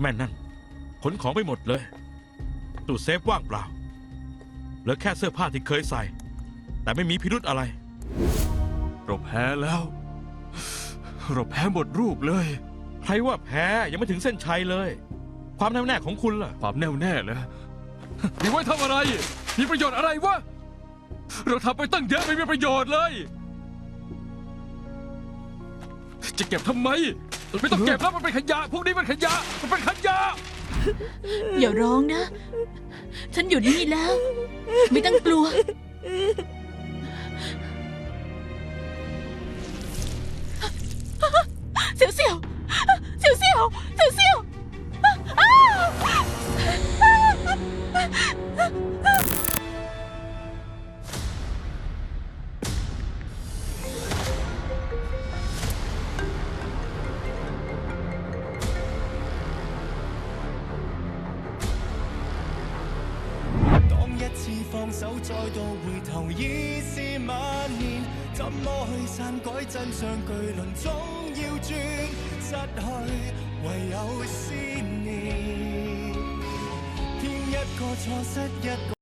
แม่นั่นขนของไปหมดเลย ตู้เซฟว่างเปล่า เหลือแค่เสื้อผ้าที่เคยใส่ แต่ไม่มีพิรุธอะไร เราแพ้แล้ว เราแพ้หมดรูปเลย ใครว่าแพ้ยังไม่ถึงเส้นชัยเลย ความแน่วแน่ของคุณล่ะ ความแน่วแน่เลยมีไว้ทำอะไร มีประโยชน์อะไรวะ เราทำไปตั้งเยอะไม่มีประโยชน์เลย จะเก็บทำไม ไม่ต้องเก็บแล้วมันเป็นขยะ พวกนี้มันขยะ มันเป็นขยะ อย่าร้องนะ ฉันอยู่นี่แล้ว ไม่ต้องกลัว เสียวเสียวเสียวเสียว 手，再度回头已是晚年。怎么去篡改真相？巨轮总要转，失去唯有思念。添一个错失一个。